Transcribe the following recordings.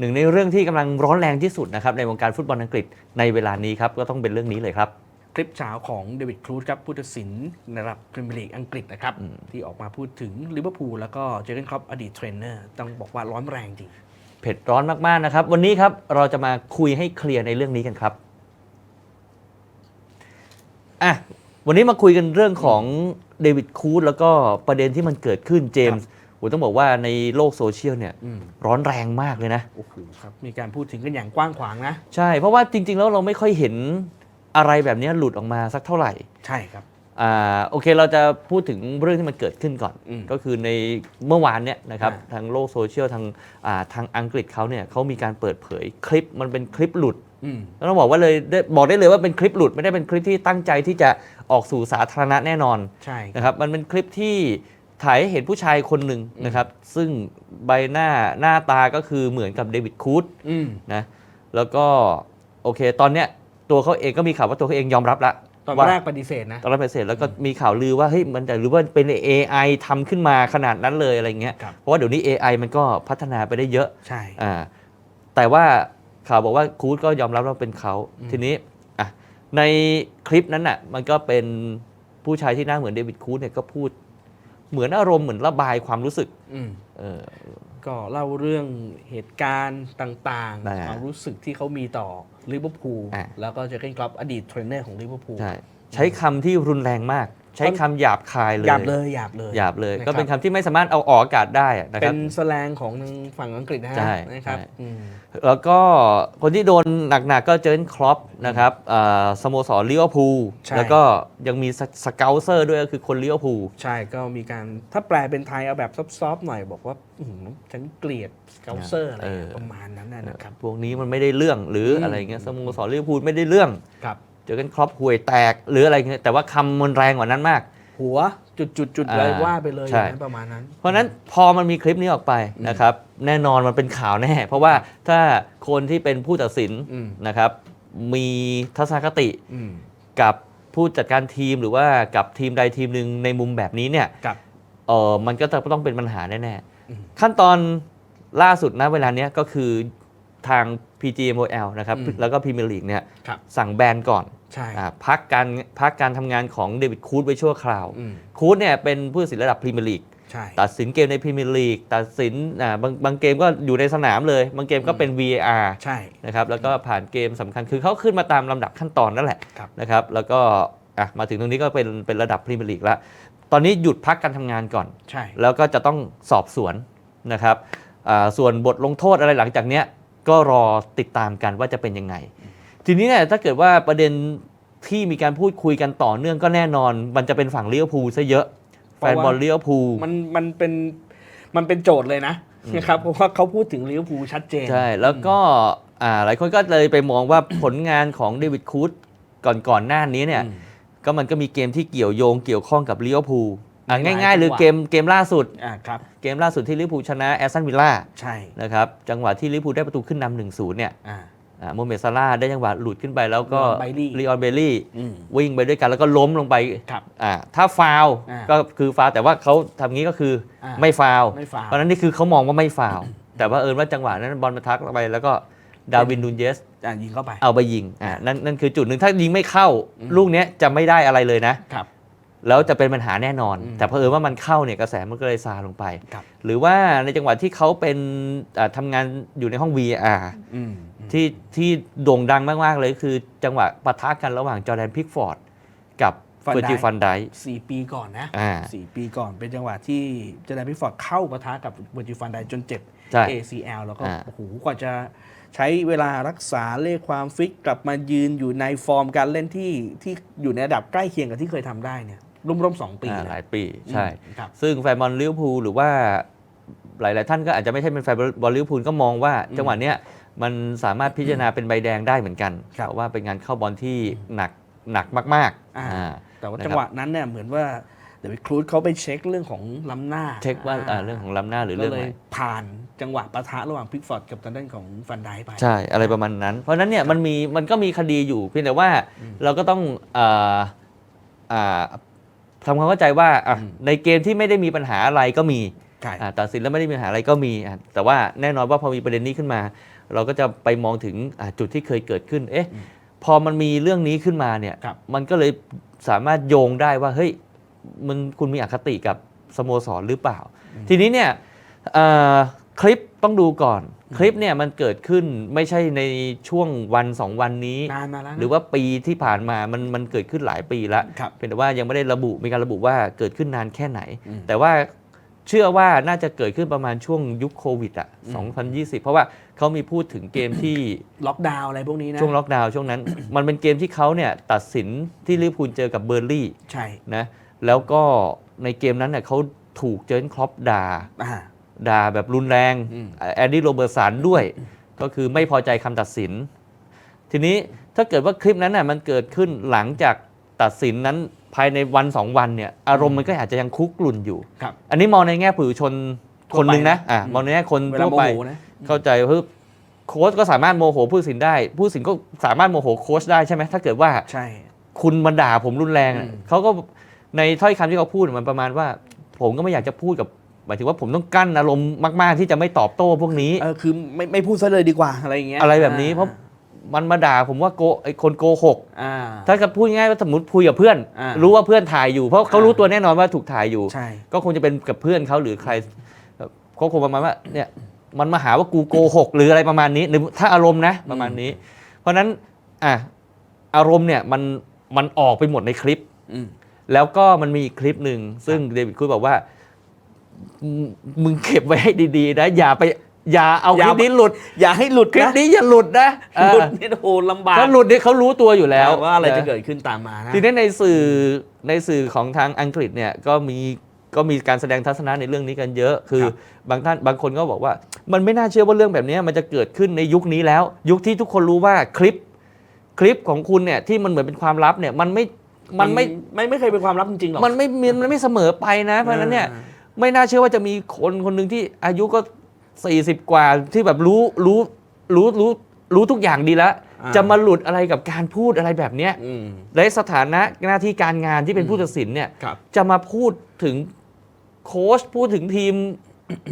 หนึ่งในเรื่องที่กำลังร้อนแรงที่สุดนะครับในวงการฟุตบอลอังกฤษในเวลานี้ครับก็ต้องเป็นเรื่องนี้เลยครับ คลิปเช้าของเดวิดครูซครับผู้ตัดสินในระดับพรีเมียร์ลีกอังกฤษนะครับที่ออกมาพูดถึงลิเวอร์พูลแล้วก็เจอร์เกนครอปอดีตเทรนเนอร์ต้องบอกว่าร้อนแรงจริงเผ็ดร้อนมากๆนะครับ วันนี้ครับเราจะมาคุยให้เคลียร์ในเรื่องนี้กันครับอะวันนี้มาคุยกันเรื่องของเดวิดคูดแล้วก็ประเด็นที่มันเกิดขึ้นเจมส์ ผมต้องบอกว่าในโลกโซเชียลเนี่ยอืมร้อนแรงมากเลยนะโอ้โหครับมีการพูดถึงกันอย่างกว้างขวางนะ ใช่ เพราะว่าจริง ๆ แล้วเราไม่ค่อยเห็นอะไรแบบนี้หลุดออกมาสักเท่าไหร่ ใช่ครับอ่าโอเคเราจะพูดถึงเรื่องที่มันเกิดขึ้นก่อนอืมก็คือในเมื่อวานเนี่ยนะครับอ่าทางโลกโซเชียลทางอ่าทางอังกฤษเขาเนี่ยเขามีการเปิดเผยคลิปมันเป็นคลิปหลุดอืมแล้วต้องบอกว่าเลยได้บอกได้เลยว่าเป็นคลิปหลุดไม่ได้เป็นคลิปที่ตั้งใจที่จะออกสู่สาธารณะแน่นอนใช่ครับนะครับมันเป็นคลิปที่ ถ่ายให้เห็นผู้ชายคนหนึ่งนะครับ ซึ่งใบหน้าหน้าตาก็คือเหมือนกับเดวิดคูดอืมนะแล้วก็โอเค ตอนเนี้ยตัวเขาเองก็มีข่าวว่าตัวเขาเองยอมรับละตอนว่าแรกปฏิเสธนะ ตอนแรกปฏิเสธแล้วก็มีข่าวลือว่าเฮ้ยมันจะหรือว่าเป็น AI ทำขึ้นมาขนาดนั้นเลยอะไรเงี้ยครับเพราะว่าเดี๋ยวนี้ AI มันก็พัฒนาไปได้เยอะใช่อ่าแต่ว่าข่าวบอกว่าคูดก็ยอมรับว่าเป็นเขาอืมทีนี้อะในคลิปนั้นน่ะมันก็เป็นผู้ชายที่หน้าเหมือนเดวิดคูดเนี่ยก็พูด เหมือนอารมณ์เหมือนระบายความรู้สึกอืมเออ ก็เล่าเรื่องเหตุการณ์ต่างอ่าๆความรู้สึกที่เขามีต่อลิเวอร์พูลอ่าแล้วก็เจอร์เกนครอปอดีตเทรนเนอร์ของลิเวอร์พูล ใช่ใช้คำที่รุนแรงมากใช้คำหยาบคายเลยหยาบเลยหยาบเลย หยาบเลยะก็เป็นรับคำที่ไม่สามารถเอาออกอากาศได้อะนะคเป็รับ นสแลงของทางฝั่งอังกฤษนะฮะใช่นะครับใช่ อืม แล้วก็คนที่โดนหนักๆก็เจอร์เกนครอปนะครับอ่าสโมสรลิเวอร์พูลใช่ แล้วก็ยังมีสสเกลเซอร์ด้วยก็คือคนลิเวอร์พูล ใช่ก็มีการถ้าแปลเป็นไทยเอาแบบซอฟๆหน่อยบอกว่าอื้อหือฉันเกลียดสเกลเซอร์อะไรเออ ประมาณนั้นนะนะครับ พวกนี้มันไม่ได้เรื่องหรือมอะไรเงี้ยสโมสรลิเวอร์พูลไม่ได้เรื่อง ครับ เจอร์เกนครอปห่วยแตกหรืออะไรเงี้ยแต่ว่าคำมันแรงกว่านั้นมาก หัวจุดจุดจุดๆๆอ่าเลยว่าไปเลยใช่อย่างนั้นประมาณนั้น เพราะฉะนั้นพอมันมีคลิปนี้ออกไปนะครับ แน่นอนมันเป็นข่าวแน่ เพราะว่าถ้าคนที่เป็นผู้ตัดสินอืม นะครับ มีทัศนคติอืมกับผู้จัดการทีมหรือว่ากับทีมใดทีมหนึ่งในมุมแบบนี้เนี่ย กับ เออมันก็จะต้องเป็นปัญหาแน่ อืม ๆ ขั้นตอนล่าสุดนะเวลาเนี้ยก็คือทาง PGMOL นะครับอืมแล้วก็พรีเมียร์ลีกเนี่ยครับ สั่งแบนก่อนใช่อาพักการพักการทำงานของเดวิดคูดไว้ชั่วคราวอืมคูดเนี่ยเป็นผู้ตัดสินระดับพรีเมียร์ลีก ใช่ ตัดสินเกมในพรีเมียร์ลีกตัดสินอ่าบางบางเกมก็อยู่ในสนามเลย บางเกมก็เป็น VAR ใช่ นะครับแล้วก็ผ่านเกมสำคัญคือเขาขึ้นมาตามลำดับขั้นตอนนั่นแหละครับ นะครับแล้วก็อะมาถึงตรงนี้ก็เป็นเป็นระดับพรีเมียร์ลีกแล้ว ตอนนี้หยุดพักการทำงานก่อน ใช่ แล้วก็จะต้องสอบสวนนะครับอ่าส่วนบทลงโทษอะไรหลังจากเนี้ย ก็รอติดตามกันว่าจะเป็นยังไง ทีนี้เนี่ยถ้าเกิดว่าประเด็นที่มีการพูดคุยกันต่อเนื่องก็แน่นอน มันจะเป็นฝั่งลิเวอร์พูลซะเยอะ แฟนบอลลิเวอร์พูลมันมันเป็นมันเป็นโจทย์เลยนะนะครับเพราะว่าเขาพูดถึงลิเวอร์พูลชัดเจน ใช่ แล้วก็อ่าหลายคนก็เลยไปมองว่าผลงานของเดวิดคูดก่อนก่อนหน้านี้เนี่ยอืมก็มันก็มีเกมที่เกี่ยวโยงเกี่ยวข้องกับลิเวอร์พูล อะมีหลายง่ายๆหรือจังหวะเกมเกมล่าสุด อ่าครับ เกมล่าสุดที่ลิเวอร์พูลชนะแอสตันวิลล่าใช่นะครับจังหวะที่ลิเวอร์พูลได้ประตูขึ้นนำหนึ่งศูนย์เนี่ยอ่า อ่าโมเมดซาร่าห์ได้จังหวะหลุดขึ้นไปแล้วก็ลีออนไบลี่ ลีออนเบลลี่ อืม วิ่งไปด้วยกันแล้วก็ล้มลงไปครับ อ่าถ้าฟาวล์อ่าก็คือฟาวล์แต่ว่าเขาทำงี้ก็คืออา ไม่ฟาวล์ไม่ฟาวล์เพราะฉะนั้นนี่คือเขามองว่าไม่ฟาวล์แต่ว่าเอิญว่าจังหวะนั้นบอลมาทักไปแล้วก็ดาวินนูนเยสอ่ายิงเข้าไป เอาไปยิงอ่านั่นนั่นคือจุดหนึ่งถ้ายิงไม่เข้า ลูกเนี้ยจะไม่ได้อะไรเลยนะ ครับ แล้วจะเป็นปัญหาแน่นอนอืมแต่เพอเอิญว่ามันเข้าเนี่ยกระแสมันก็เลยซาลงไปครับหรือว่าในจังหวะที่เขาเป็นอ่าทำงานอยู่ในห้อง VR อืมที่ที่โด่งดังมาก ๆ เลยคือจังหวะปะทะกันระหว่างจอร์แดนพิกฟอร์ดกับ Van เฟอร์จิ Dijk ฟันไดสี่ปีก่อนนะอ่าสี่ปีก่อนเป็นจังหวะที่เจเดนพิฟอร์ดเข้าปะทะกับเวอร์จิฟันไดจนเจ็บใช่ ACL แล้วก็อ่าโอ้โหกว่าจะใช้เวลารักษาเลขความฟิตกลับมายืนอยู่ในฟอร์มการเล่นที่ที่อยู่ในระดับใกล้เคียงกับที่เคยทำได้เนี่ย ร่วมๆสองปีอ่านะหลายปีใช่อืมครับ ซึ่งแฟนบอลลิเวอร์พูลหรือว่าหลาย ๆ ท่านก็อาจจะไม่ใช่เป็นแฟนบอลลิเวอร์พูลก็มองว่า จังหวะเนี้ยมันสามารถพิจารณาเป็นใบแดงได้เหมือนกัน ครับ เพราะว่าเป็นงานเข้าบอลที่หนักหนักมากๆอ่า อ่า แต่ว่านะครับ จังหวะนั้นเนี่ยเหมือนว่าเดวิดครูซเขาไปเช็คเรื่องของล้ำหน้าเช็คว่าอ่าเรื่องของล้ำหน้าหรือก็เรื่องเลไหนยผ่านจังหวะปะทะระหว่างพิกฟอร์ดกับทางด้านของฟันไดไป ใช่ อะไรประมาณนั้น เพราะฉะนั้นเนี่ยมันมีมันก็มีคดีอยู่เพียงแต่ว่าเราก็ต้องอ่าอ่า ทำความเข้าใจว่าอะอืมในเกมที่ไม่ได้มีปัญหาอะไรก็มีใช่ อ่าตัดสินแล้วไม่ได้มีปัญหาอะไรก็มีอะแต่ว่าแน่นอนว่าพอมีประเด็นนี้ขึ้นมา เราก็จะไปมองถึงอ่าจุดที่เคยเกิดขึ้น เอ๊ะ พอมันมีเรื่องนี้ขึ้นมาเนี่ย ครับ มันก็เลยสามารถโยงได้ว่า เฮ้ย มันคุณมีอคติกับสโมสรหรือเปล่า ทีนี้เนี่ยเอ่อคลิปต้องดูก่อน คลิปเนี่ยมันเกิดขึ้นไม่ใช่ในช่วงวันสองวันนี้ นานมาแล้วนะ หรือว่าปีที่ผ่านมามันมันเกิดขึ้นหลายปีแล้วครับ เป็นแต่ว่ายังไม่ได้ระบุมีการระบุว่าเกิดขึ้นนานแค่ไหนอืมแต่ว่าเชื่อว่าน่าจะเกิดขึ้นประมาณช่วงยุคโควิดอะ2020 เพราะว่าเขามีพูดถึงเกมที่ ล็อกดาวน์อะไรพวกนี้นะ ช่วงล็อกดาวน์ช่วงนั้น มันเป็นเกมที่เขาเนี่ยตัดสินที่ลิเวอร์พูลเจอกับเบอร์ลี่ใช่นะแล้วก็ในเกมนั้นเนี่ยเขาถูกเจอร์เกนคล็อปด่า อ่า ด่าแบบรุนแรงอืมแอนดี้โรเบอร์สันด้วย ก็คือไม่พอใจคำตัดสิน ทีนี้ถ้าเกิดว่าคลิปนั้นน่ะมันเกิดขึ้นหลังจากตัดสินนั้นภายในวันสองวันเนี่ยอารมณ์มันก็อาจจะยังคุกรุ่นอยู่ครับอันนี้มองในแง่ผู้ชนทั่วคนหนึ่งนะไปนะอะอืมมองในแง่คนเวลาทั่วโมไปโหนะเข้าใจว่าโค้ชก็สามารถโมโหผู้ตัดสินได้ ผู้ตัดสินก็สามารถโมโหโค้ชได้ใช่ไหมถ้าเกิดว่าใช่ คุณมาด่าผมรุนแรงอะอืมเขาก็ในถ้อยคำที่เขาพูดมันประมาณว่า ผมก็ไม่อยากจะพูดกับ หมายถึงว่าผมต้องกั้นอารมณ์มากๆที่จะไม่ตอบโต้พวกนี้ เออคือไม่ไม่พูดซะเลยดีกว่าอะไรอย่างเงี้ยอะไรแบบนี้เพราะมันมาด่าผมว่าโกไอคนโกหก อ่า ถ้าจะพูดง่ายๆว่าสมมติคุยกับเพื่อน อ่ารู้ว่าเพื่อนถ่ายอยู่ เพราะเขาอ่ารู้ตัวแน่นอนว่าถูกถ่ายอยู่ ใช่ ก็คงจะเป็นกับเพื่อนเขาหรือใครเขาคงประมาณว่าเนี่ยมันมาหาว่ากูโกหก หรืออะไรประมาณนี้หรือถ้าอารมณ์นะประมาณนี้ เพราะฉะนั้นอะอารมณ์เนี่ยมันมันออกไปหมดในคลิป อืม แล้วก็มันมีอีกคลิปหนึ่งซึ่งเดวิดคุยบอกว่า มึงมึงเก็บไว้ให้ดีๆนะ อย่าไป อย่าเอาคลิปนี้หลุด อย่าให้หลุดคลิปนะนี้อย่าหลุดนะหลุดเออนี่โอ้โหลำบากถ้าหลุดเนี่ยเขารู้ตัวอยู่แล้วว่าอะไรจะเกิดขึ้นตามมานะทีนี้ในสื่อในสื่อของทางอังกฤษเนี่ยก็มีก็มีการแสดงทัศนะในเรื่องนี้กันเยอะ คือครับบางท่านบางคนก็บอกว่า มันไม่น่าเชื่อว่าเรื่องแบบนี้มันจะเกิดขึ้นในยุคนี้แล้ว ยุคที่ทุกคนรู้ว่าคลิป คลิปของคุณเนี่ยที่มันเหมือนเป็นความลับเนี่ยมันไม่มันไม่ไม่ไม่เคยเป็นความลับจริงๆหรอกมันไม่มีมันไม่เสมอไปนะเพราะฉะนั้นเนี่ยอ่า ไม่น่าเชื่อว่าจะมีคนคนหนึ่งที่อายุก็ 40 กว่าที่แบบรู้รู้รู้รู้รู้ทุกอย่างดีแล้ว อ่า จะมาหลุดอะไรกับการพูดอะไรแบบเนี้ยอืมและสถานะหน้าที่การงานที่เป็นอืมผู้ตัดสินเนี่ย ครับ จะมาพูดถึงโค้ชพูดถึงทีม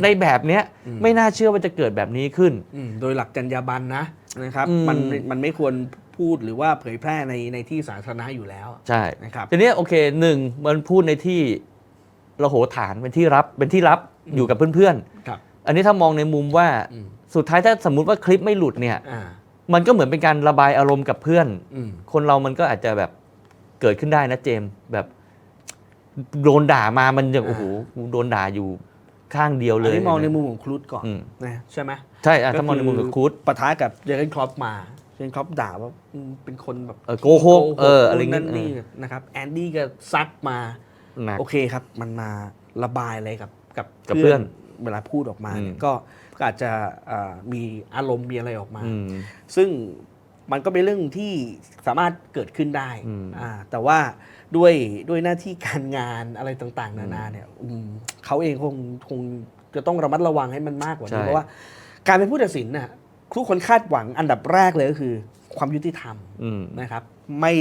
ในแบบเนี้ยอืมไม่น่าเชื่อว่าจะเกิดแบบนี้ขึ้น อืมโดยหลักจรรยาบรรณนะนะครับอืม มันมันไม่ควรพูดหรือว่าเผยแพร่ในในที่สาธารณะอยู่แล้วใช่ นะครับ ทีนี้โอเคหนึ่งมันพูดในที่ ระโหฐานเป็นที่รับเป็นที่รับอยู่กับเพื่อนครับ ๆ อันนี้ถ้ามองในมุมว่าอืม สุดท้ายถ้าสมมุติว่าคลิปไม่หลุดเนี่ย อ่ามันก็เหมือนเป็นการระบายอารมณ์กับเพื่อน อืม คนเรามันก็อาจจะแบบเกิดขึ้นได้นะเจมส์แบบโดนด่ามามันอย่างอ่า โอ้โหกูโดนด่าอยู่ข้างเดียวอัเลนย นี้มองในมุมของครูดก่อนอืม นะใช่ไหมใช่อะถ้ามองในมุมกับคูดปะทะกับเจอร์เกนครอปมาเจอร์เกนครอปด่าว่าอืมเป็นคนแบบ เออโกหกเอออะไรนู่นเงี้นั่ยนนี่นะครับแอนดี้ก็ซัดมา หนัก โอเคครับ มันมาระบายอะไรกับกับกับเพื่อน เวลาพูดออกมาเนี่ยอืมก็ก็อาจจะเอ่อมีอารมณ์มีอะไรออกมา อืม ซึ่งมันก็เป็นเรื่องที่สามารถเกิดขึ้นได้อืม อ่าแต่ว่าด้วยด้วยหน้าที่การงานอะไรต่างๆ นานาเนี่ยอืมเขาเองคงคงจะต้องระมัดระวังให้มันมากกว่านี้ใช่เพราะว่า การเป็นผู้ตัดสินน่ะทุกคนคาดหวังอันดับแรกเลยก็คือ ความยุติธรรมอืม นะครับ ไม่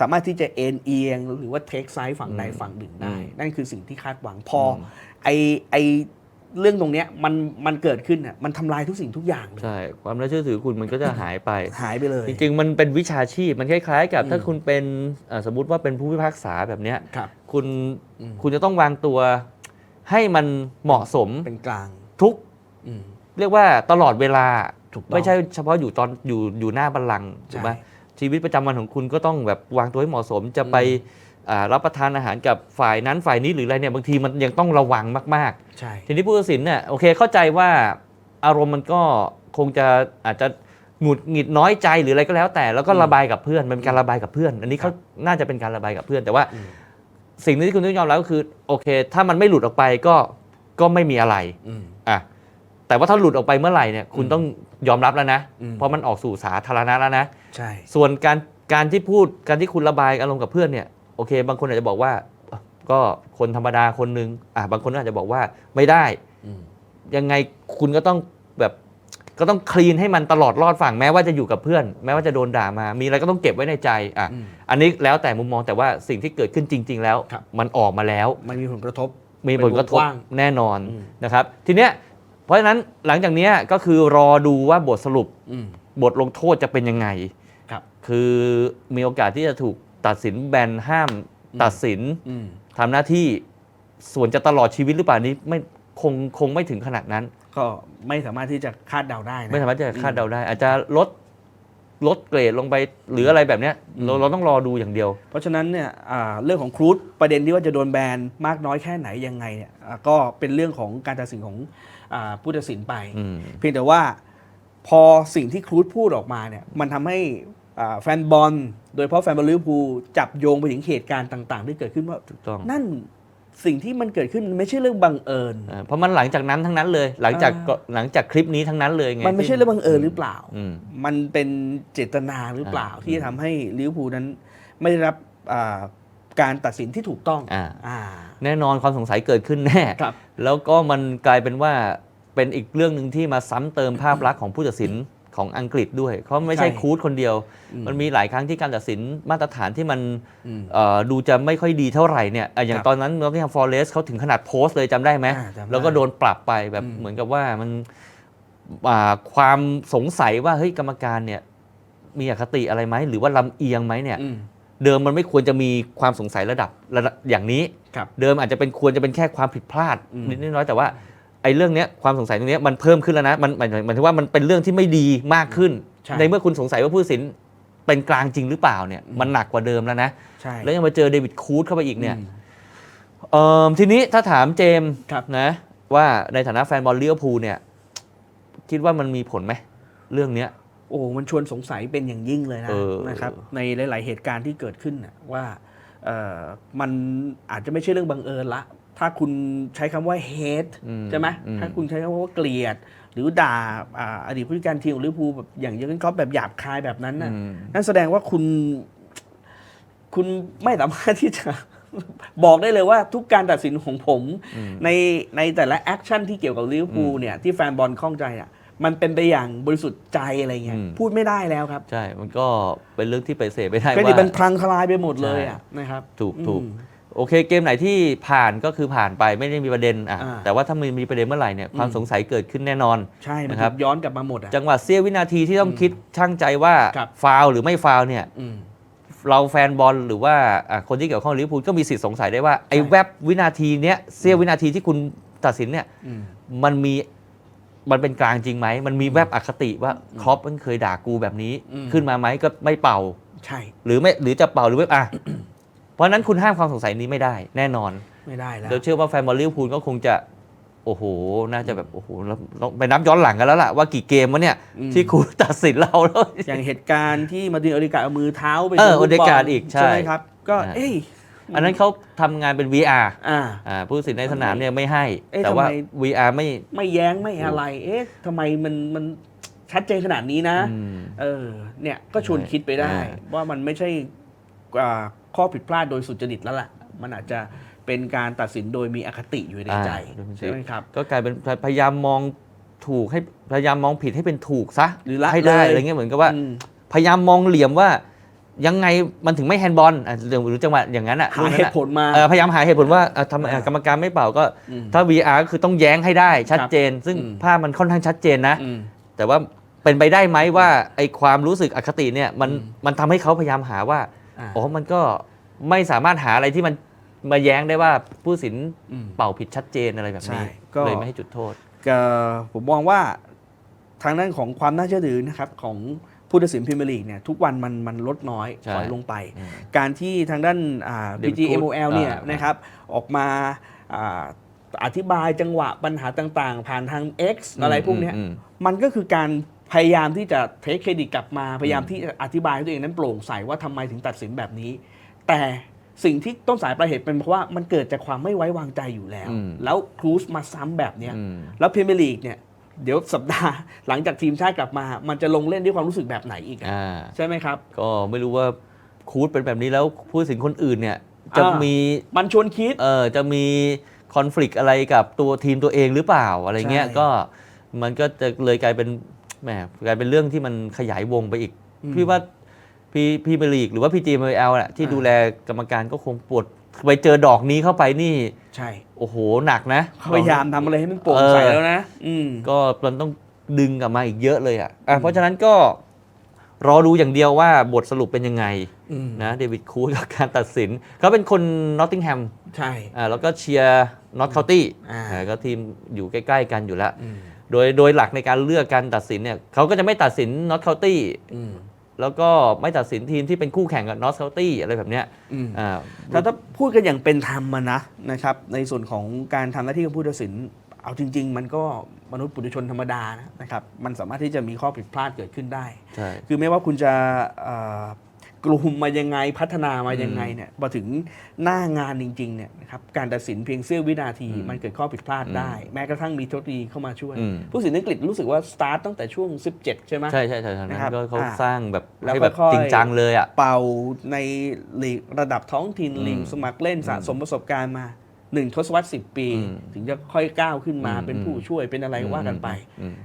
สามารถที่จะเอ็นเอียง หรือว่าเทคไซด์ฝั่งใดอืมฝั่งหนึ่งได้อืมนั่นคือสิ่งที่คาดหวังพออมไอไอเรื่องตรงเนี้ยมันมันเกิดขึ้นน่ะมันทำลายทุกสิ่งทุกอย่างเลยใช่ความน่าเชื่อถือคุณมันก็จะหายไป หายไปเลย จริงๆ มันเป็นวิชาชีพมันคล้ายๆ กับอืมถ้าคุณเป็นเอ่อสมมติว่าเป็นผู้พิพากษาแบบเนี้ยครับคุณอืมคุณจะต้องวางตัวให้มันเหมาะสมเป็นกลางทุกอืมเรียกว่าตลอดเวลาถูกต้องไม่ใช่เฉพาะอยู่ตอนอยู่อยู่หน้าบัลลังก์ถูกไหมใช่ชีวิตประจำวันของคุณก็ต้องแบบวางตัวให้เหมาะสมจะไปอ่ารับประทานอาหารกับฝ่ายนั้นฝ่ายนี้หรืออะไรเนี่ยบางทีมันยังต้องระวังมากใช่ๆทีนี้ผู้ตัดสินเนี่ยโอเคเข้าใจว่าอารมณ์มันก็คงจะอาจจะหงุดหงิดน้อยใจหรืออะไรก็แล้ว แต่แล้วก็ระบายกับเพื่อนมันเป็นการระบายกับเพื่อน อันนี้เขาน่าจะเป็นการระบายกับเพื่อน แต่ว่าอืมสิ่งที่คุณต้องยอมรับก็คือโอเค ถ้ามันไม่หลุดออกไปก็ก็ไม่มีอะไรอืมอะ แต่ว่าถ้าหลุดออกไปเมื่อไหร่เนี่ยคุณอืมต้องยอมรับแล้วนะ อืม เพราะมันออกสู่สาธารณะแล้วนะ ใช่ ส่วนการการที่พูดการที่คุณระบายอารมณ์กับเพื่อนเนี่ยโอเค บางคนอาจจะบอกว่าเอ้อก็คนธรรมดาคนหนึ่งอะบางคนก็อาจจะบอกว่าไม่ได้ อืม ยังไงคุณก็ต้องแบบก็ต้องคลีนให้มันตลอดรอดฝั่งแม้ว่าจะอยู่กับเพื่อน แม้ว่าจะโดนด่ามา มีอะไรก็ต้องเก็บไว้ในใจอะอืมอันนี้แล้วแต่มุมมองแต่ว่าสิ่งที่เกิดขึ้นจริง ๆ แล้ว ครับ มันออกมาแล้ว มันมีผลกระทบมีผลกระทบเป็นวงกว้าง แน่นอนอืม นะครับ ทีเนี้ย เพราะฉะนั้นหลังจากเนี้ยก็คือรอดูว่าบทสรุปอืม บทลงโทษจะเป็นยังไงครับ คือมีโอกาสที่จะถูกตัดสินแบนห้ามอืมตัดสิน อืม ทำหน้าที่ส่วนจะตลอดชีวิตหรือเปล่านี้ไม่คงคงไม่ถึงขนาดนั้น ก็ไม่สามารถที่จะคาดเดาได้นะ ไม่สามารถจะคาดเดาได้ อาจจะลดลดเกรดลงไปหรืออะไรแบบเนี้ยเราเราต้องรอดูอย่างเดียว เพราะฉะนั้นเนี่ยอ่าเรื่องของครูดประเด็นที่ว่าจะโดนแบนมากน้อยแค่ไหนยังไงเนี่ยอ่าก็เป็นเรื่องของการตัดสินของอา ผู้ตัดสินไปอืมเพียงแต่ว่าพอสิ่งที่ครูดพูดออกมาเนี่ยมันทำให้อ่าแฟนบอลโดยเฉพาะแฟนบอลลิเวอร์พูลจับโยงไปถึงเหตุการณ์ต่าง ๆ ที่เกิดขึ้นว่าถูกต้องนั่นสิ่งที่มันเกิดขึ้นมันไม่ใช่เรื่องบังเอิญอ่าเพราะมันหลังจากนั้นทั้งนั้นเลย หลังจากอ่าก็หลังจากคลิปนี้ทั้งนั้นเลยไงมันไม่ใช่เรื่องบังเอิญหรือเปล่าอืมมันเป็นเจตนาหรือเปล่าอ่าที่จะทำให้ลิเวอร์พูลนั้นไม่ได้รับอ่า การตัดสินที่ถูกต้องอ่า อ่า แน่นอนความสงสัยเกิดขึ้นแน่ ครับ แล้วก็มันกลายเป็นว่าเป็นอีกเรื่องหนึ่งที่มาซ้ำเติมภาพลักษณ์ของผู้ตัดสินของอังกฤษด้วยเขาไม่ใช่ใช่คูดคนเดียวอืมมันมีหลายครั้งที่การตัดสินมาตรฐานที่มันอืมเอ่อดูจะไม่ค่อยดีเท่าไหร่เนี่ยอะอย่างครับตอนนั้นนอตติงแฮมฟอร์เรสเขาถึงขนาดโพสต์เลยจำได้ไหม อ่าจำได้แล้วก็โดนปรับไปแบบอืม เหมือนกับว่ามันอ่าความสงสัยว่าเฮ้ยกรรมการเนี่ยมีอคติอะไรไหมหรือว่าลำเอียงไหมเนี่ย อืม เดิมมันไม่ควรจะมีความสงสัยระดับระดับอย่างนี้ ครับเดิมอาจจะเป็นควรจะเป็นแค่ความผิดพลาดอืม นิดน้อยแต่ว่าไอ้เรื่องเนี้ยความสงสัยตรงเนี้ยมันเพิ่มขึ้นแล้วนะมันหมายหมายถึงว่ามันเป็นเรื่องที่ไม่ดีมากขึ้นใช่ในเมื่อคุณสงสัยว่าผู้ตัดสินเป็นกลางจริงหรือเปล่าเนี่ยอืม มันหนักกว่าเดิมแล้วนะใช่แล้วยังมาเจอเดวิดคูดเข้าไปอีกเนี่ย อืม เออทีนี้ถ้าถามเจมส์ครับ นะว่าในฐานะแฟนบอลเลี้ยวภูลเนี่ย คิดว่ามันมีผลไหมเรื่องเนี้ย โอ้มันชวนสงสัยเป็นอย่างยิ่งเลยนะเออนะครับ ในหลาย ๆ เหตุการณ์ที่เกิดขึ้นน่ะว่าเอ่อมันอาจจะไม่ใช่เรื่องบังเอิญละ ถ้าคุณใช้คำว่า hate อืมใช่ไหมอืมถ้าคุณใช้คำว่าเกลียด หรือด่าอ่าอดีตผู้จัดการทีมของลิเวอร์พูลแบบอย่างเยอร์เกนคล็อปแบบหยาบคายแบบนั้นน่ะอืมนั่นแสดงว่าคุณ คุณไม่สามารถที่จะบอกได้เลยว่าทุกการตัดสินของผมอืมในในแต่ละแอคชั่นที่เกี่ยวกับลิเวอร์พูลเนี่ยที่แฟนบอลข้องใจอะ มันเป็นไปอย่างบริสุทธิ์ใจอะไรเงี้ยอืม พูดไม่ได้แล้วครับ ใช่ มันก็เป็นเรื่องที่ไปเสพไม่ได้ก็ว่าจะเป็นพลังทลายไปหมดเลยอะนะครับถูกอืม ถูกโอเคเกมไหนที่ผ่านก็คือผ่านไปไม่ได้มีประเด็นอะอ่า แต่ว่าถ้ามีมีประเด็นเมื่อไหร่เนี่ยความอืมสงสัยเกิดขึ้นแน่นอน ใช่มันนะครับถูกย้อนกลับมาหมดอะ จังหวะเสี้ยววินาทีที่ต้องอืมคิดช่างใจว่าครับ ฟาวล์หรือไม่ฟาวล์เนี่ย อืม เราแฟนบอลหรือว่าอะคนที่เกี่ยวข้องกับลิเวอร์พูลก็มีสิทธิ์สงสัยได้ว่าไอ้ใช่แวบวินาทีเนี้ยเสี้ยววินาทีที่คุณตัดสินเนี่ยอืม มันมี มันเป็นกลางจริงไหม มันมีแวบอคติว่าครอปมันเคยด่ากูแบบนี้ อืม ขึ้นมาไหมก็ไม่เป่า ใช่ หรือไม่หรือจะเป่าหรือไม่อะ เพราะฉะนั้นคุณห้ามความสงสัยนี้ไม่ได้ แน่นอนไม่ได้แล้ว เดี๋ยวเชื่อว่าแฟนบอลลิเวอร์พูลก็คงจะ โอ้โห น่าจะแบบโอ้โหแล้วต้องไปนับย้อนหลังกันแล้วล่ะว่ากี่เกมวะเนี่ย อืม ที่คุณตัดสินเราแล้ว อย่างเหตุการณ์ที่มาร์ตินโอเดกาเอามือเท้าไปเออชนลูโอเดกาบลอีกใช่ใช่ไหมครับ ก็อ่าเอ้ย อันนั้นเขาทำงานเป็น VR อ่าอ่าผู้ตัดสินในสนามเนี่ยไม่ให้เอ๊ะแต่ว่าทำไม VR ไม่ไม่แย้งไม่อะไร เอ๊ะทำไมมันมันชัดเจนขนาดนี้นะอืมเออเนี่ยก็ชวนใช่คิดไปได้อ่าว่ามันไม่ใช่อ่าข้อผิดพลาดโดยสุจริตแล้วล่ะ มันอาจจะเป็นการตัดสินโดยมีอคติอยู่ในใจอ่าโดยมีใช่ไหมครับ ก็กลายเป็นพยายามมองถูกให้พยายามมองผิดให้เป็นถูกซะหรือละให้ได้เลยอะไรเงี้ยเหมือนกับว่าอืมพยายามมองเหลี่ยมว่า ยังไงมันถึงไม่แฮนด์บอลอะหรือหรือจังหวะอย่างนั้นอะหาลูกนั้นเหอะตุผลมา เออพยายามหาเหตุผลว่าอะทำไมอะอ่ากรรมการไม่เป่าก็ อืมถ้า VR ก็คือต้องแย้งให้ได้ชัดเจน ซึ่งอืม ภาพมันค่อนข้างชัดเจนนะ อืม แต่ว่าเป็นไปได้ไหมว่าไอความรู้สึกอคติเนี่ยมันอืม มันทำให้เขาพยายามหาว่าอ่าอ๋อมันก็ไม่สามารถหาอะไรที่มันมาแย้งได้ว่าผู้สินอืมเป่าผิดชัดเจนอะไรแบบนี้ใช่ก็ เลยไม่ให้จุดโทษ ก็ผมมองว่าทางด้านของความน่าเชื่อถือนะครับของ ผู้ตัดสินพรีเมียร์ลีกเนี่ยทุกวันมันมันลดน้อยใช่ถอยลงไปอืมการที่ทางด้านอ่า David BGMOL เนี่ยอ่านนะครับออกมาอ่าอธิบายจังหวะปัญหาต่างๆ ผ่านทาง X อะไรพวกเนี้ยอืมมันก็คือการพยายามที่จะเทคเครดิตกลับมา พยายามที่จะอธิบายให้ตัวเองนั้นโปร่งใสว่าทำไมถึงตัดสินแบบนี้ แต่สิ่งที่ต้นสายปลายเหตุเป็นเพราะว่ามันเกิดจากความไม่ไว้วางใจอยู่แล้วอืมแล้วครูสมาซ้ำแบบเนี้ยอืมแล้วพรีเมียร์ลีกเนี่ย เดี๋ยวสัปดาห์หลังจากทีมชาติกลับมา มันจะลงเล่นด้วยความรู้สึกแบบไหนอีกอะอ่าใช่ไหมครับ ก็ไม่รู้ว่าคูดเป็นแบบนี้แล้วผู้สินคนอื่นเนี่ย จะอ่ามี มีมันชวนคิด เออจะมีคอน FLICT อะไรกับตัวทีมตัวเองหรือเปล่าอะไรเงี้ยใช่ก็มันก็จะเลยกลายเป็นแหมกลายเป็นเรื่องที่มันขยายวงไปอีกอืมพี่ว่าพี่พี่เมลีกหรือว่าพี่จีมเอลแหละที่อ่า ดูแลกรรมการก็คงปวด ไปเจอดอกนี้เข้าไปนี่ ใช่ โอ้โหหนักนะพยายามทำอะไรให้มันโปร่งใสเออแล้วนะอืมก็มันต้องดึงกลับมาอีกเยอะเลยอะอะเพราะฉะนั้นก็รอดูอย่างเดียวว่าบทสรุปเป็นยังไงอืมนะเดวิดคูดกับการตัดสิน เขาเป็นคนนอตติงแฮมใช่ อ่าแล้วก็เชียร์นอตเคาน์ตี้อ่า ก็ทีมอยู่ใกล้ ๆ กันอยู่แล้ว อืมโดยโดยหลักในการเลือกการตัดสินเนี่ยเขาก็จะไม่ตัดสินนอตเคาน์ตี้ อืม แล้วก็ไม่ตัดสินทีมที่เป็นคู่แข่งกับนอตเคาน์ตี้อะไรแบบเนี้ยอืมอ่าแต่ถ้าพูดกันอย่างเป็นธรรมอะนะนะครับ ในส่วนของการทำหน้าที่ของผู้ตัดสิน เอาจริง ๆ มันก็มนุษย์ปุถุชนธรรมดานะนะครับ มันสามารถที่จะมีข้อผิดพลาดเกิดขึ้นได้ใช่คือไม่ว่าคุณจะเอ่อ กลุ่มมายังไงพัฒนามายังไงเนี่ยพอถึงหน้างานจริงๆเนี่ยนะครับการตัดสินเพียงเสี้ยววินาทีอืมมันเกิดข้อผิดพลาดได้ แม้กระทั่งมีเทคโนโลยีเข้ามาช่วยอืมผู้สินอังกฤษรู้สึกว่าสตาร์ตตั้งแต่ช่วง 17 ใช่ไหมใช่ใช่ใช่ทางนั้นะครับนก็เขาอ่าสร้างแบบแล้วให้แบบค่อยๆจริงจังเลยอะเป่าในลีกระดับท้องถิ่นอืมลีกสมัครเล่นสะสมประสบการณ์มาหนึ่งทศวรรษสิปีอืมถึงจะค่อยก้าวขึ้นมาอืมเป็นผู้ช่วยเป็นอะไรก็ว่ากันไปอืม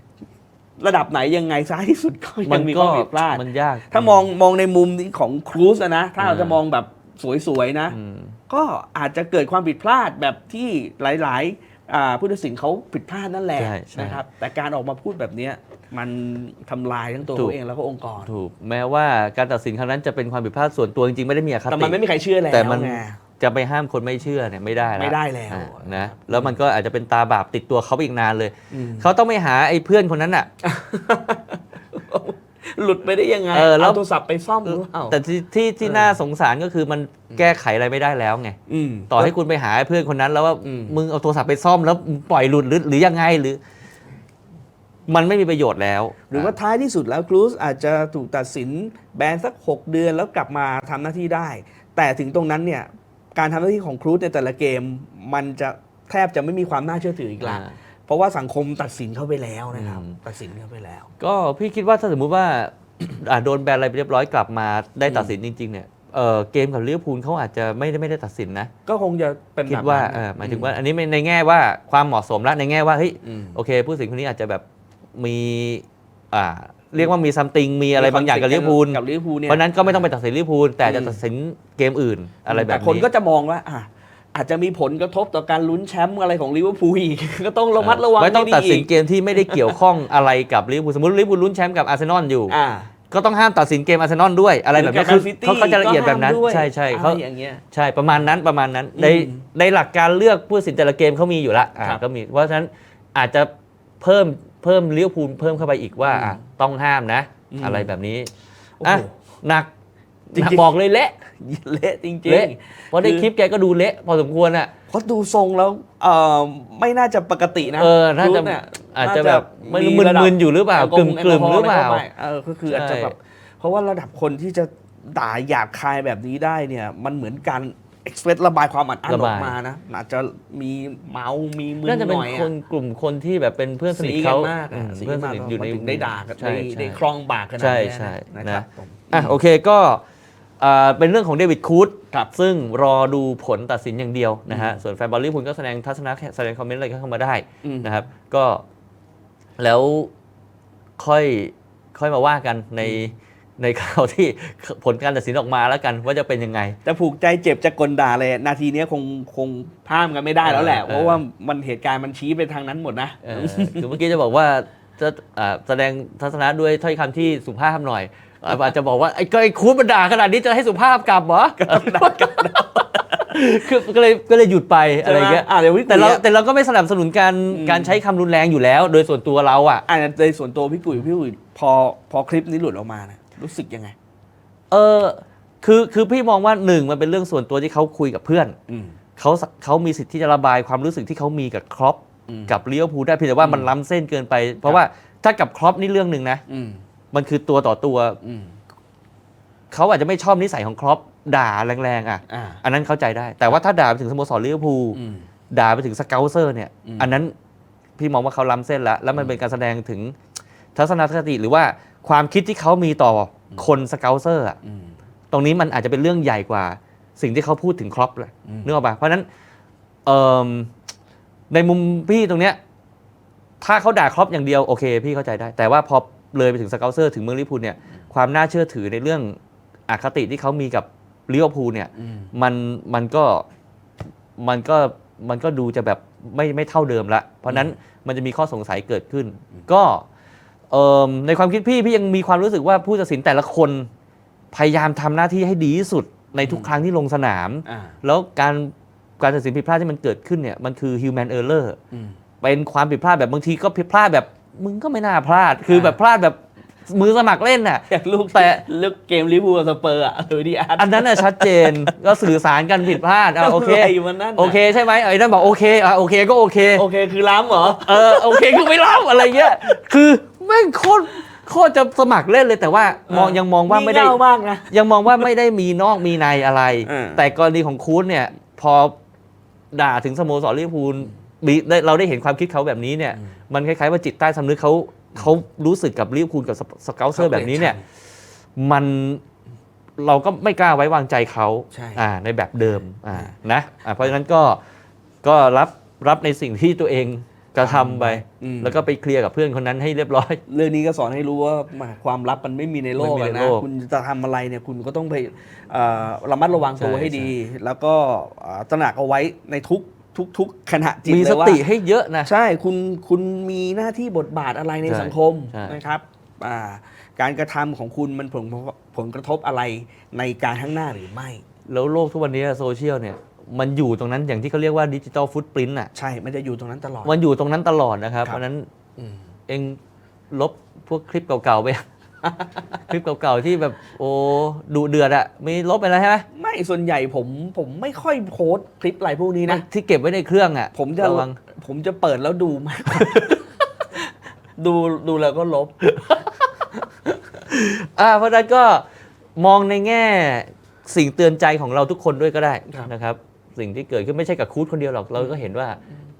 ระดับไหนยังไงซ้ายที่สุดก็มัยังนมีก็ข้อผิดพลาด มันยากถ้ามองมองในมุมนี้ของครูซอะนะ ถ้าเราอ่าจะมองแบบสวยๆนะ อืม ก็อาจจะเกิดความผิดพลาดแบบที่หลายๆอ่าผู้ตัดสินเขาผิดพลาดนั่นแหละใช่ใช่นะครับ แต่การออกมาพูดแบบเนี้ยมันทำลายทั้งตัวถูกเขาเองแล้วก็องค์กร ถูกแม้ว่าการตัดสินครั้งนั้นจะเป็นความผิดพลาดส่วนตัวจริงๆไม่ได้มีอคแต่ติมันไม่มีใครเชื่อแล้วแต่มัน ไง จะไปห้ามคนไม่เชื่อเนี่ยไม่ได้ละไม่ได้แล้วอ่านะแล้วมันก็อาจจะเป็นตาบาปติดตัวเขาไปอีกนานเลย อืม เขาต้องไม่หาไอ้เพื่อนคนนั้นอะ หลุดไปได้ยังไงเออแล้วเอาโทรศัพท์ไปซ่อมหรือเปล่าแต่ที่ที่ที่เออน่าสงสารก็คือมันแก้ไขอะไรไม่ได้แล้วไง อืม ต่อให้คุณไปหาไอ้เพื่อนคนนั้นแล้วว่าอืม มึงเอาโทรศัพท์ไปซ่อมแล้วปล่อยหลุดหรือหรือยังไงหรือ มันไม่มีประโยชน์แล้วหรือว่าท้ายที่สุดแล้วครูซอาจจะถูกตัดสินแบนสัก 6 เดือนแล้วกลับมาทำหน้าที่ได้ แต่ถึงตรงนั้นเนี่ย การทำหน้าที่ของครูซในแต่ละเกม มันจะแทบจะไม่มีความน่าเชื่อถืออีกละอ่า เพราะว่าสังคมตัดสินเขาไปแล้วนะครับอืมตัดสินเขาไปแล้ว ก็พี่คิดว่าถ้าสมมุติว่า อ่าโดนแบนอะไรไปเรียบร้อยกลับมาได้ตัดสินจริง ๆ เนี่ยเออเกมกับลิเวอร์พูลเขาอาจจะไม่ได้ไม่ได้ตัดสินนะ ก็คงจะเป็นคิแบดบว่านั้น เออหมายถึงว่าอันนี้ในแง่ว่าความเหมาะสมและในแง่ว่าเฮ้ยอืม โอเค ผู้สินคนนี้อาจจะแบบมีอ่า เรียกว่ามีซัมติงมีอะไรบางอย่างกับลิเวอร์พูลกับลิเวอร์พูลเนี่ยเพราะฉะนั้นก็ไม่ต้องไปตัดสินลิเวอร์พูลแต่จะอืมตัดสินเกมอื่นอะไรแบบแต่นี้คนก็จะมองว่าอะอาจจะมีผลกระทบต่อการลุ้นแชมป์อะไรของลิเวอร์พูลอีกก็ต้องระมัดระวังไม่ต้องให้ตัดสินอีกเกมที่ไม่ได้เกี่ยวข้องอะไรกับลิเวอร์พูลสมมติลิเวอร์พูลลุ้นแชมป์กับอาร์เซนอลอยู่อ่าก็ต้องห้ามตัดสินเกมอาร์เซนอลด้วยอะไรแบบนี้หรืคือกับ Man City เขาเขาจะละเอียดแบบนั้นก็ห้ามด้วยใช่ใช่เขาอะไรอย่างเงี้ยใช่ประมาณนั้นประมาณนั้นอืมในในหลักการเลือกผู้ตัดสินแต่ละเกมเขามีอยู่ละอ่าครับก็มีเพราะฉะนั้นอาจจะเพิ่ม เพิ่มลิเวอร์พูลเพิ่มเข้าไปอีกว่าอืมอะต้องห้ามนะ อืมอะไรแบบนี้โอ้อะโหหนักจริงๆ หนักบอกเลยเละเละจริงเละๆเพราะในคือคลิปแกก็ดูเละพอสมควรอะ เพราะดูทรงแล้วเอ่อไม่น่าจะปกตินะเออน่าจะรูทเนี่ยอาจจะแบบไม่รู้ระดับมึนๆอยู่หรือเปล่าแอลกลึมกลึมแอหรือเปล่ากฮลเออก็คืออาจจะแบบเพราะว่าระดับคนที่จะด่าหยาบคายแบบนี้ได้เนี่ย มันเหมือนการ เอ็กซ์เพรสระบายความอัดอั้นระออบายกมานะอาจจะมีเมามีมึนน่าจะหเป็นน่อยคอะนกลุ่มคนที่แบบเป็นเพื่อนสนิทสีกัเขานมากอือะมสีเพื่อนสมากนิทอยู่ในถึงได้ด่ากันใช่ได้ใช่ได้คลองบากขนาดใช่นี้ใช่นะนะครับผมอะโอเคก็อ่าเป็นเรื่องของเดวิดคูดครับซึ่งรอดูผลตัดสินอย่างเดียวนะฮะส่วนแฟนบอลลิเวอร์พูลก็แสดงทัศนะแสดงคอมเมนต์อะไรก็เข้ามาได้อืมนะครับ ก็แล้วค่อยค่อยมาว่ากันใน ในข่าวที่ผลการตัดสินออกมาแล้วกันว่าจะเป็นยังไงจะผูกใจเจ็บจะกลด่าเลย นาทีเนี้ยคงคงห้ามกันไม่ได้แล้วแหละเออเพราะว่ามันเหตุการณ์มันชี้ไปทางนั้นหมดนะเออคือเมื่อกี้จะบอกว่าจะอ่าแสดงทัศนะด้วยถ้อยคำที่สุภาพหน่อย อาจจะบอกว่าไอ้ก็ไอ้คูดมันด่าขนาดนี้จะให้สุภาพกลับเหรอคือก็เลยก็เลยหยุดไปอะไรอย่างเงี้ยอ่าเดี๋ยวพี่แต่เรากุยอะแต่เราก็ไม่สนับสนุนการอืมการใช้คำรุนแรงอยู่แล้ว โดยส่วนตัวเราอะอ่าในส่วนตัวพี่กุยพี่กุยพอพอคลิปนี้หลุดออกมานะ รู้สึกยังไง เออคือคือพี่มองว่าหนึ่งมันเป็นเรื่องส่วนตัวที่เขาคุยกับเพื่อนอืม เขาเขามีสิทธิ์ที่จะระบายความรู้สึกที่เขามีกับครอปอืม กับเลี้ยวภูลได้เพียงแต่ว่ามันล้ำเส้นเกินไป เพราะว่าถ้ากับครอปนี่เรื่องหนึ่งนะ อืมมันคือตัวต่อตัว อืมเขาอาจจะไม่ชอบนิสัยของครอปด่าแรงๆอะ อ่าอันนั้นเข้าใจได้ แต่ว่าถ้าด่าไปถึงสโมสรลิเวอร์พูลอืม ด่าไปถึงสเกลเซอร์เนี่ย อืม อันนั้นพี่มองว่าเขาล้ำเส้นแล้ว แล้วมันเป็นการแสดงถึงทัศนคติหรือว่า ความคิดที่เขามีต่อคนสเกลเซอร์อะอืมตรงนี้มันอาจจะเป็นเรื่องใหญ่กว่า สิ่งที่เขาพูดถึงครอปเลยอืมนึกออกปะเพราะฉะนั้นเอิ่มในมุมพี่ตรงเนี้ยถ้าเขาด่าครอปอย่างเดียวโอเค พี่เข้าใจได้ แต่ว่าพอเลยไปถึงสเกลเซอร์ถึงเมืองลิเวอร์พูลเนี่ยความน่าเชื่อถือในเรื่องอคติที่เขามีกับลิเวอร์พูลเนี่ยอืมมันมันก็มันก็มันก็ดูจะแบบไม่ไม่เท่าเดิมละ เพราะฉะนั้นมันจะมีข้อสงสัยเกิดขึ้น ก็เอิ่ม ในความคิดพี่พี่ยังมีความรู้สึกว่าผู้ตัดสินแต่ละคนพยายามทำหน้าที่ให้ดีที่สุดในทุกครั้งที่ลงสนามอ่าแล้วการการตัดสินผิดพลาดที่มันเกิดขึ้นเนี่ยมันคือ human error อืมเป็นความผิดพลาดแบบบางทีก็ผิดพลาดแบบมึงก็ไม่น่าพลาด คือแบบพลาดแบบมือสมัครเล่นน่ะอยากลูกแต่ลูกเกมลิเวอร์พูลกับสเปอร์อะหรือดีอาร์ตอันนั้นน่ะชัดเจนก็สื่อสารกันผิดพลาดอะโอเคะไรมันนั่นน่ะโอเคใช่ไหมไอ้นั่นบอกโอเคอะโอเคก็โอเคโอเคคือล้ำเหรอเออโอเคคือไม่รับอะไรเงี้ยคือ แม่งโคตรโคตรจะสมัครเล่นเลยแต่ว่ามองยังมองว่าไม่ได้งี่เง่ามากนะ ยังมองว่าไม่ได้มีนอกมีในอะไร เออ แต่กรณีของคูณเนี่ย พอด่าถึงสโมสรลิเวอร์พูลมีได้เราได้เห็นความคิดเขาแบบนี้เนี่ย มันคล้ายๆว่าจิตใต้สำนึกเขาเขารู้สึกกับลิเวอร์พูลกับสสเกลเซอร์แบบนี้เนี่ย มันเราก็ไม่กล้าไว้วางใจเขาใช่ อ่าในแบบเดิมอ่านะอ่าเพราะฉะนั้นก็ก็รับรับในสิ่งที่ตัวเอง กระทำไป อืม แล้วก็ไปเคลียร์กับเพื่อนคนนั้นให้เรียบร้อย เรื่องนี้ก็สอนให้รู้ว่าแหมความลับมันไม่มีในโลกไม่มีอะในนะโลกคุณจะทำอะไรเนี่ยคุณก็ต้องไปเอ่อระมัดระวังตัวใช่ ให้ดี แล้วก็เอ่อตระหนักเอาไว้ในทุกทุกทุกขณะจิตมีเลสยว่า ติให้เยอะนะ ใช่คุณคุณมีหน้าที่บทบาทอะไรในใช่สังคมใช่ นะครับอ่าการกระทำของคุณมันผลผลกระทบอะไรในการข้างหน้าหรือไม่ แล้วโลกทุกวันนี้โซเชียลเนี่ย มันอยู่ตรงนั้นอย่างที่เขาเรียกว่าดิจิตอลฟุตปรินต์อะใช่มันจะอยู่ตรงนั้นตลอด มันอยู่ตรงนั้นตลอดนะครับ ครับ เพราะฉะนั้นอืม เองลบพวกคลิปเก่าๆไป คลิปเก่าๆที่แบบโอ้ดูเดือดอะมีลบไปแล้วใช่ไหมไม่ส่วนใหญ่ผมผมไม่ค่อยโพสต์คลิปอะไรพวกนี้นะ ที่เก็บไว้ในเครื่องอะผมจะระวังผมจะเปิดแล้วดูมากดูดูแล้วก็ลบ อ่าเพราะฉะนั้นก็มองในแง่สิ่งเตือนใจของเราทุกคนด้วยก็ได้ครับ นะครับ สิ่งที่เกิดขึ้นไม่ใช่กับคูดคนเดียวหรอกเราก็เห็นว่า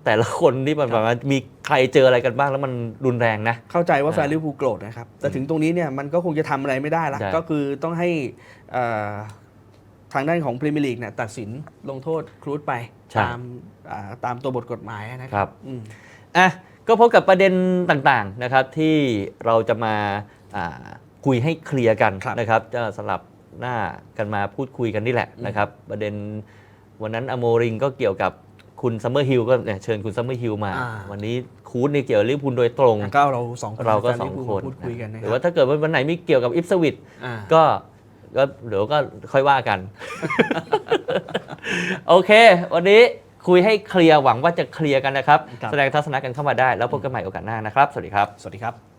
แต่ละคนที่มันแบบว่ามีใครเจออะไรกันบ้างแล้วมันรุนแรงนะ เข้าใจว่าอ่าแฟนลิเวอร์พูลโกรธนะครับ แต่ถึงตรงนี้เนี่ยมันก็คงจะทำอะไรไม่ได้ละใช่ ก็คือต้องให้เอ่อทางด้านของพรีเมียร์ลีกเนี่ยตัดสินลงโทษครูดไปตามอ่าตามตัวบทกฎหมายนะคครับรับ อืม อะก็พบกับประเด็นต่างๆนะครับที่เราจะมาอ่าคุยให้เคลียร์กันครับนะครับจะสลับหน้ากันมาพูดคุยกันนี่แหละนะครับ ประเด็น วันนั้นอโมริงก็เกี่ยวกับคุณซัมเมอร์ฮิลก็เนี่ยเชิญคุณซัมเมอร์ฮิลมา อ่า วันนี้คูดนี่เกี่ยวกับลิเวอร์พูลโดยตรง ก็เราสองคนเราก็แฟสองลิเวร์คพูลนพูดคุยกันนะหครือรับว่าถ้าเกิดว่าวันไหนมีเกี่ยวกับอิฟสวิตอ่า ก็ก็เดี๋ยวก็ค่อยว่ากัน โอเค วันนี้คุยให้เคลียร์หวังว่าจะเคลียร์กันนะครับ ครับ แสดงทัศนะกันเข้ามาได้ แล้วพบกันใหม่โอกาสหน้านะครับ สวัสดีครับ สวัสดีครับ